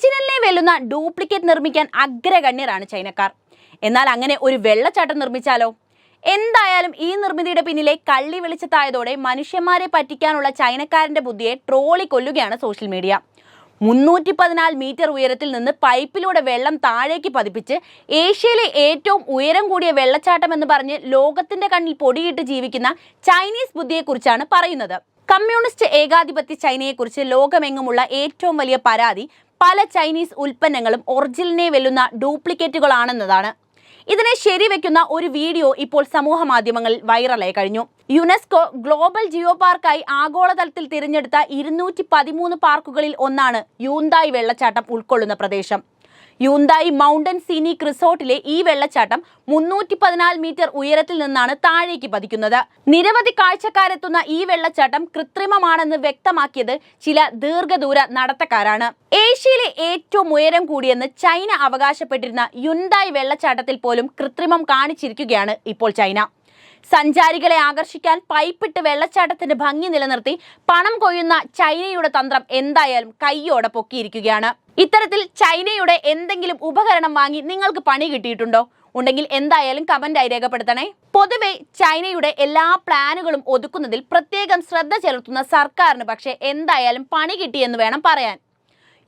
ഒറിജിനലിനെ വെല്ലുന്ന ഡ്യൂപ്ലിക്കേറ്റ് നിർമ്മിക്കാൻ അഗ്രഗണ്യരാണ് ചൈനക്കാർ. എന്നാൽ അങ്ങനെ ഒരു വെള്ളച്ചാട്ടം നിർമ്മിച്ചാലോ? എന്തായാലും ഈ നിർമ്മിതിയുടെ പിന്നിലെ കള്ളി വെളിച്ചത്തായതോടെ മനുഷ്യന്മാരെ പറ്റിക്കാനുള്ള ചൈനക്കാരന്റെ ബുദ്ധിയെ ട്രോളി കൊല്ലുകയാണ് സോഷ്യൽ മീഡിയ. മുന്നൂറ്റി പതിനാല് മീറ്റർ ഉയരത്തിൽ നിന്ന് പൈപ്പിലൂടെ വെള്ളം താഴേക്ക് പതിപ്പിച്ച് ഏഷ്യയിലെ ഏറ്റവും ഉയരം കൂടിയ വെള്ളച്ചാട്ടം എന്ന് പറഞ്ഞ് ലോകത്തിന്റെ കണ്ണിൽ പൊടിയിട്ട് ജീവിക്കുന്ന ചൈനീസ് ബുദ്ധിയെക്കുറിച്ചാണ് പറയുന്നത്. കമ്മ്യൂണിസ്റ്റ് ഏകാധിപത്യ ചൈനയെക്കുറിച്ച് ലോകമെങ്ങുമുള്ള ഏറ്റവും വലിയ പരാതി പല ചൈനീസ് ഉൽപ്പന്നങ്ങളും ഒറിജിനലിനെ വെല്ലുന്ന ഡ്യൂപ്ലിക്കേറ്റുകളാണെന്നതാണ്. ഇതിനെ ശരിവെക്കുന്ന ഒരു വീഡിയോ ഇപ്പോൾ സമൂഹ മാധ്യമങ്ങളിൽ വൈറലായി കഴിഞ്ഞു. യുനെസ്കോ ഗ്ലോബൽ ജിയോ പാർക്കായി ആഗോളതലത്തിൽ തിരഞ്ഞെടുത്ത ഇരുന്നൂറ്റി പതിമൂന്ന് പാർക്കുകളിൽ ഒന്നാണ് യൂന്തായ് വെള്ളച്ചാട്ടം ഉൾക്കൊള്ളുന്ന പ്രദേശം. യൂന്തായി മൗണ്ടൻ സീനിക് റിസോർട്ടിലെ ഈ വെള്ളച്ചാട്ടം മുന്നൂറ്റി പതിനാല് മീറ്റർ ഉയരത്തിൽ നിന്നാണ് താഴേക്ക് പതിക്കുന്നത്. നിരവധി കാഴ്ചക്കാരെത്തുന്ന ഈ വെള്ളച്ചാട്ടം കൃത്രിമമാണെന്ന് വ്യക്തമാക്കിയത് ചില ദീർഘദൂര നടത്തക്കാരാണ്. ഏഷ്യയിലെ ഏറ്റവും ഉയരം കൂടിയെന്ന് ചൈന അവകാശപ്പെട്ടിരുന്ന യുണ്ടായ് വെള്ളച്ചാട്ടത്തിൽ പോലും കൃത്രിമം കാണിച്ചിരിക്കുകയാണ് ഇപ്പോൾ ചൈന. സഞ്ചാരികളെ ആകർഷിക്കാൻ പൈപ്പിട്ട് വെള്ളച്ചാട്ടത്തിന്റെ ഭംഗി നിലനിർത്തി പണം കൊയ്യുന്ന ചൈനയുടെ തന്ത്രം എന്തായാലും കൈയോടെ പൊക്കിയിരിക്കുകയാണ്. ഇത്തരത്തിൽ ചൈനയുടെ എന്തെങ്കിലും ഉപകരണം വാങ്ങി നിങ്ങൾക്ക് പണി കിട്ടിയിട്ടുണ്ടോ? ഉണ്ടെങ്കിൽ എന്തായാലും കമന്റായി രേഖപ്പെടുത്തണേ. പൊതുവെ ചൈനയുടെ എല്ലാ പ്ലാനുകളും ഒതുക്കുന്നതിൽ പ്രത്യേകം ശ്രദ്ധ ചെലുത്തുന്ന സർക്കാരിന് പക്ഷേ എന്തായാലും പണി കിട്ടിയെന്ന് വേണം പറയാൻ.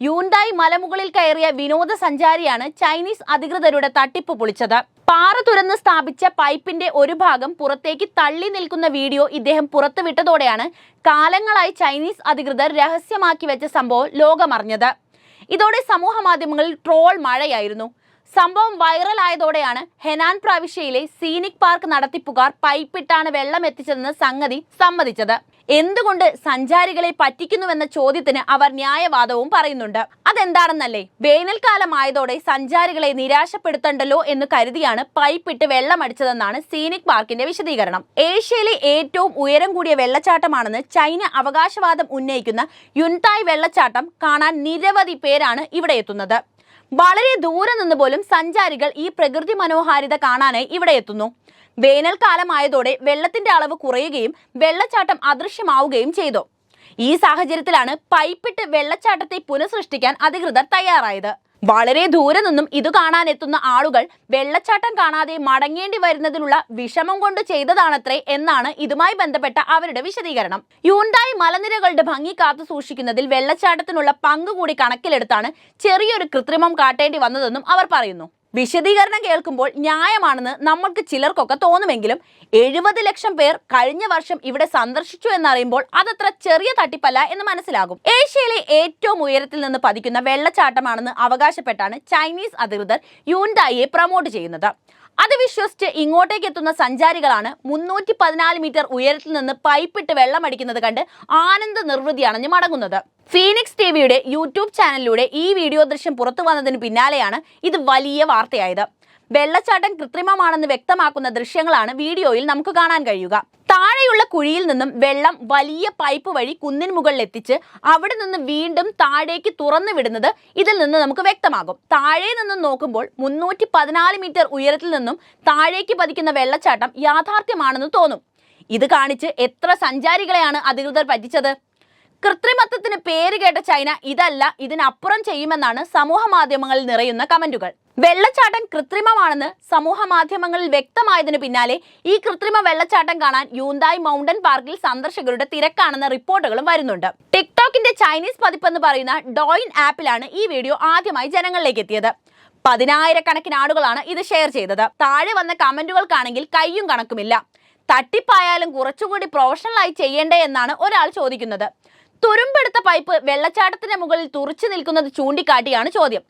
യൂണ്ടായി മലമുകളിൽ കയറിയ വിനോദസഞ്ചാരിയാണ് ചൈനീസ് അധികൃതരുടെ തട്ടിപ്പ് പൊളിച്ചത്. പാറ തുരന്ന് സ്ഥാപിച്ച പൈപ്പിന്റെ ഒരു ഭാഗം പുറത്തേക്ക് തള്ളി നിൽക്കുന്ന വീഡിയോ ഇദ്ദേഹം പുറത്തുവിട്ടതോടെയാണ് കാലങ്ങളായി ചൈനീസ് അധികൃതർ രഹസ്യമാക്കി വെച്ച സംഭവം ലോകമറിഞ്ഞത്. ഇതോടെ സമൂഹ മാധ്യമങ്ങളിൽ ട്രോൾ മഴയായിരുന്നു. സംഭവം വൈറലായതോടെയാണ് ഹെനാൻ പ്രാവിശ്യയിലെ സീനിക് പാർക്ക് നടത്തിപ്പുകാർ പൈപ്പിട്ടാണ് വെള്ളം എത്തിച്ചതെന്ന് സംഗതി സമ്മതിച്ചത്. എന്തുകൊണ്ട് സഞ്ചാരികളെ പറ്റിക്കുന്നുവെന്ന ചോദ്യത്തിന് അവർ ന്യായവാദവും പറയുന്നുണ്ട്. അതെന്താണെന്നല്ലേ? വേനൽക്കാലമായതോടെ സഞ്ചാരികളെ നിരാശപ്പെടുത്തണ്ടല്ലോ എന്ന് കരുതിയാണ് പൈപ്പിട്ട് വെള്ളമടിച്ചതെന്നാണ് സീനിക് പാർക്കിന്റെ വിശദീകരണം. ഏഷ്യയിലെ ഏറ്റവും ഉയരം കൂടിയ വെള്ളച്ചാട്ടമാണെന്ന് ചൈന അവകാശവാദം ഉന്നയിക്കുന്ന യുൻതായ് വെള്ളച്ചാട്ടം കാണാൻ നിരവധി പേരാണ് ഇവിടെ എത്തുന്നത്. വളരെ ദൂരെ നിന്ന് പോലും സഞ്ചാരികൾ ഈ പ്രകൃതി മനോഹാരിത കാണാനായി ഇവിടെ എത്തുന്നു. വേനൽക്കാലമായതോടെ വെള്ളത്തിന്റെ അളവ് കുറയുകയും വെള്ളച്ചാട്ടം അദൃശ്യമാവുകയും ചെയ്തു. ഈ സാഹചര്യത്തിലാണ് പൈപ്പിട്ട് വെള്ളച്ചാട്ടത്തെ പുനഃസൃഷ്ടിക്കാൻ അധികൃതർ തയ്യാറായത്. വളരെ ദൂരെ നിന്നും ഇത് കാണാൻ എത്തുന്ന ആളുകൾ വെള്ളച്ചാട്ടം കാണാതെ മടങ്ങേണ്ടി വരുന്നതിലുള്ള വിഷമം കൊണ്ട് ചെയ്തതാണത്രേ എന്നാണ് ഇതുമായി ബന്ധപ്പെട്ട അവരുടെ വിശദീകരണം. യൂണ്ടായി മലനിരകളുടെ ഭംഗി കാത്തു സൂക്ഷിക്കുന്നതിൽ വെള്ളച്ചാട്ടത്തിനുള്ള പങ്ക് കൂടി കണക്കിലെടുത്താണ് ചെറിയൊരു കൃത്രിമം കാട്ടേണ്ടി വന്നതെന്നും അവർ പറയുന്നു. വിശദീകരണം കേൾക്കുമ്പോൾ ന്യായമാണെന്ന് നമ്മൾക്ക് ചിലർക്കൊക്കെ തോന്നുമെങ്കിലും എഴുപത് ലക്ഷം പേർ കഴിഞ്ഞ വർഷം ഇവിടെ സന്ദർശിച്ചു എന്നറിയുമ്പോൾ അതത്ര ചെറിയ തട്ടിപ്പല്ല എന്ന് മനസ്സിലാകും. ഏഷ്യയിലെ ഏറ്റവും ഉയരത്തിൽ നിന്ന് പതിക്കുന്ന വെള്ളച്ചാട്ടമാണെന്ന് അവകാശപ്പെട്ടാണ് ചൈനീസ് അധികൃതർ യൂൻഡായിയെ പ്രൊമോട്ട് ചെയ്യുന്നത്. അത് വിശ്വസിച്ച് ഇങ്ങോട്ടേക്ക് എത്തുന്ന സഞ്ചാരികളാണ് മുന്നൂറ്റി പതിനാല് മീറ്റർ ഉയരത്തിൽ നിന്ന് പൈപ്പിട്ട് വെള്ളമടിക്കുന്നത് കണ്ട് ആനന്ദ നിർവൃതി മടങ്ങുന്നത്. ഫീനിക്സ് ടി വിയുടെ യൂട്യൂബ് ചാനലിലൂടെ ഈ വീഡിയോ ദൃശ്യം പുറത്തു വന്നതിന് പിന്നാലെയാണ് ഇത് വലിയ വാർത്തയായത്. വെള്ളച്ചാട്ടം കൃത്രിമമാണെന്ന് വ്യക്തമാക്കുന്ന ദൃശ്യങ്ങളാണ് വീഡിയോയിൽ നമുക്ക് കാണാൻ കഴിയുക. താഴെയുള്ള കുഴിയിൽ നിന്നും വെള്ളം വലിയ പൈപ്പ് വഴി കുന്നിൻ മുകളിൽ എത്തിച്ച് അവിടെ നിന്ന് വീണ്ടും താഴേക്ക് തുറന്നു വിടുന്നത് ഇതിൽ നിന്ന് നമുക്ക് വ്യക്തമാകും. താഴെ നിന്നും നോക്കുമ്പോൾ മുന്നൂറ്റി പതിനാല് മീറ്റർ ഉയരത്തിൽ നിന്നും താഴേക്ക് പതിക്കുന്ന വെള്ളച്ചാട്ടം യാഥാർത്ഥ്യമാണെന്ന് തോന്നും. ഇത് കാണിച്ച് എത്ര സഞ്ചാരികളെയാണ് അധികൃതർ പറ്റിച്ചത്? കൃത്രിമത്വത്തിന് പേര് കേട്ട ചൈന ഇതല്ല ഇതിനപ്പുറം ചെയ്യുമെന്നാണ് സമൂഹ മാധ്യമങ്ങളിൽ നിറയുന്ന കമന്റുകൾ. വെള്ളച്ചാട്ടം കൃത്രിമമാണെന്ന് സമൂഹ മാധ്യമങ്ങളിൽ വ്യക്തമായതിനു പിന്നാലെ ഈ കൃത്രിമ വെള്ളച്ചാട്ടം കാണാൻ യൂന്തായ് മൗണ്ടൻ പാർക്കിൽ സന്ദർശകരുടെ തിരക്കാണെന്ന റിപ്പോർട്ടുകളും വരുന്നുണ്ട്. ടിക്ടോക്കിന്റെ ചൈനീസ് പതിപ്പ് എന്ന് പറയുന്ന ഡോയിൻ ആപ്പിലാണ് ഈ വീഡിയോ ആദ്യമായി ജനങ്ങളിലേക്ക് എത്തിയത് പതിനായിരക്കണക്കിന് ആളുകളാണ് ഇത് ഷെയർ ചെയ്തത്. താഴെ വന്ന കമന്റുകൾക്കാണെങ്കിൽ കയ്യും കണക്കുമില്ല. തട്ടിപ്പായാലും കുറച്ചുകൂടി പ്രൊഫഷണലായി ചെയ്യേണ്ടേ എന്നാണ് ഒരാൾ ചോദിക്കുന്നത്. തുരുമ്പെടുത്ത പൈപ്പ് വെള്ളച്ചാട്ടത്തിന്റെ മുകളിൽ തുറച്ചു നിൽക്കുന്നത് ചൂണ്ടിക്കാട്ടിയാണ് ചോദ്യം.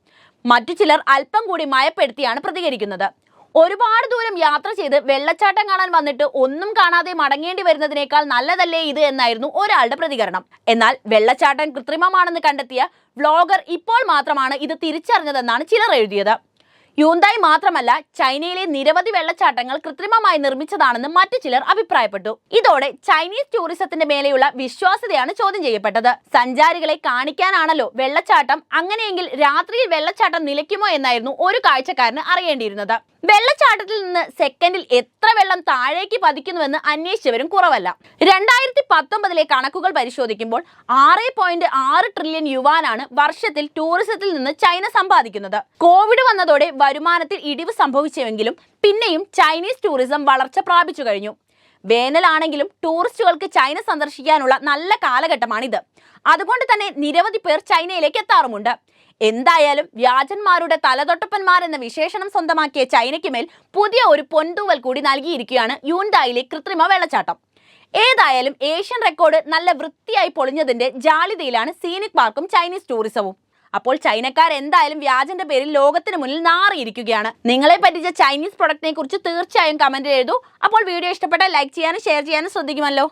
മറ്റു ചിലർ അല്പം കൂടി മയപ്പെടുത്തിയാണ് പ്രതികരിക്കുന്നത്. ഒരുപാട് ദൂരം യാത്ര ചെയ്ത് വെള്ളച്ചാട്ടം കാണാൻ വന്നിട്ട് ഒന്നും കാണാതെ മടങ്ങേണ്ടി വരുന്നതിനേക്കാൾ നല്ലതല്ലേ ഇത് എന്നായിരുന്നു ഒരാളുടെ പ്രതികരണം. എന്നാൽ വെള്ളച്ചാട്ടം കൃത്രിമമാണെന്ന് കണ്ടെത്തിയ വ്ളോഗർ ഇപ്പോൾ മാത്രമാണ് ഇത് തിരിച്ചറിഞ്ഞതെന്നാണ് ചിലർ എഴുതിയത്. യൂന്തായി മാത്രമല്ല ചൈനയിലെ നിരവധി വെള്ളച്ചാട്ടങ്ങൾ കൃത്രിമമായി നിർമ്മിച്ചതാണെന്ന് മറ്റു ചിലർ അഭിപ്രായപ്പെട്ടു. ഇതോടെ ചൈനീസ് ടൂറിസത്തിന്റെ മേലെയുള്ള വിശ്വാസ്യതയാണ് ചോദ്യം ചെയ്യപ്പെട്ടത്. സഞ്ചാരികളെ കാണിക്കാനാണല്ലോ വെള്ളച്ചാട്ടം. അങ്ങനെയെങ്കിൽ രാത്രിയിൽ വെള്ളച്ചാട്ടം നിലയ്ക്കുമോ എന്നായിരുന്നു ഒരു കാഴ്ചക്കാരന് അറിയേണ്ടിയിരുന്നത്. വെള്ളച്ചാട്ടത്തിൽ നിന്ന് സെക്കൻഡിൽ എത്ര വെള്ളം താഴേക്ക് പതിക്കുന്നുവെന്ന് അന്വേഷിച്ചവരും കുറവല്ല. രണ്ടായിരത്തി പത്തൊമ്പതിലെ കണക്കുകൾ പരിശോധിക്കുമ്പോൾ ആറ് പോയിന്റ് ആറ് ട്രില്യൺ യുവാനാണ് വർഷത്തിൽ ടൂറിസത്തിൽ നിന്ന് ചൈന സമ്പാദിക്കുന്നത്. കോവിഡ് വന്നതോടെ വരുമാനത്തിൽ ഇടിവ് സംഭവിച്ചുവെങ്കിലും പിന്നെയും ചൈനീസ് ടൂറിസം വളർച്ച പ്രാപിച്ചു കഴിഞ്ഞു. വേനലാണെങ്കിലും ടൂറിസ്റ്റുകൾക്ക് ചൈന സന്ദർശിക്കാനുള്ള നല്ല കാലഘട്ടമാണിത്. അതുകൊണ്ട് തന്നെ നിരവധി പേർ ചൈനയിലേക്ക് എത്താറുമുണ്ട്. എന്തായാലും വ്യാജന്മാരുടെ തലതൊട്ടപ്പന്മാരെന്ന വിശേഷണം സ്വന്തമാക്കിയ ചൈനയ്ക്ക് മേൽ പുതിയ ഒരു പൊൻതൂവൽ കൂടി നൽകിയിരിക്കുകയാണ് യൂൻഡായിലെ കൃത്രിമ വെള്ളച്ചാട്ടം. ഏതായാലും ഏഷ്യൻ റെക്കോർഡ് നല്ല വൃത്തിയായി പൊളിഞ്ഞതിന്റെ ജാളിതയിലാണ് സീനിക് പാർക്കും ചൈനീസ് ടൂറിസവും. അപ്പോൾ ചൈനക്കാർ എന്തായാലും വ്യാജന്റെ പേരിൽ ലോകത്തിന് മുന്നിൽ നാറിയിരിക്കുകയാണ്. നിങ്ങളെ പറ്റിച്ച ചൈനീസ് പ്രൊഡക്റ്റിനെ കുറിച്ച് തീർച്ചയായും കമന്റ് ചെയ്തു അപ്പോൾ വീഡിയോ ഇഷ്ടപ്പെട്ടാൽ ലൈക്ക് ചെയ്യാനും ഷെയർ ചെയ്യാനും ശ്രദ്ധിക്കുമല്ലോ.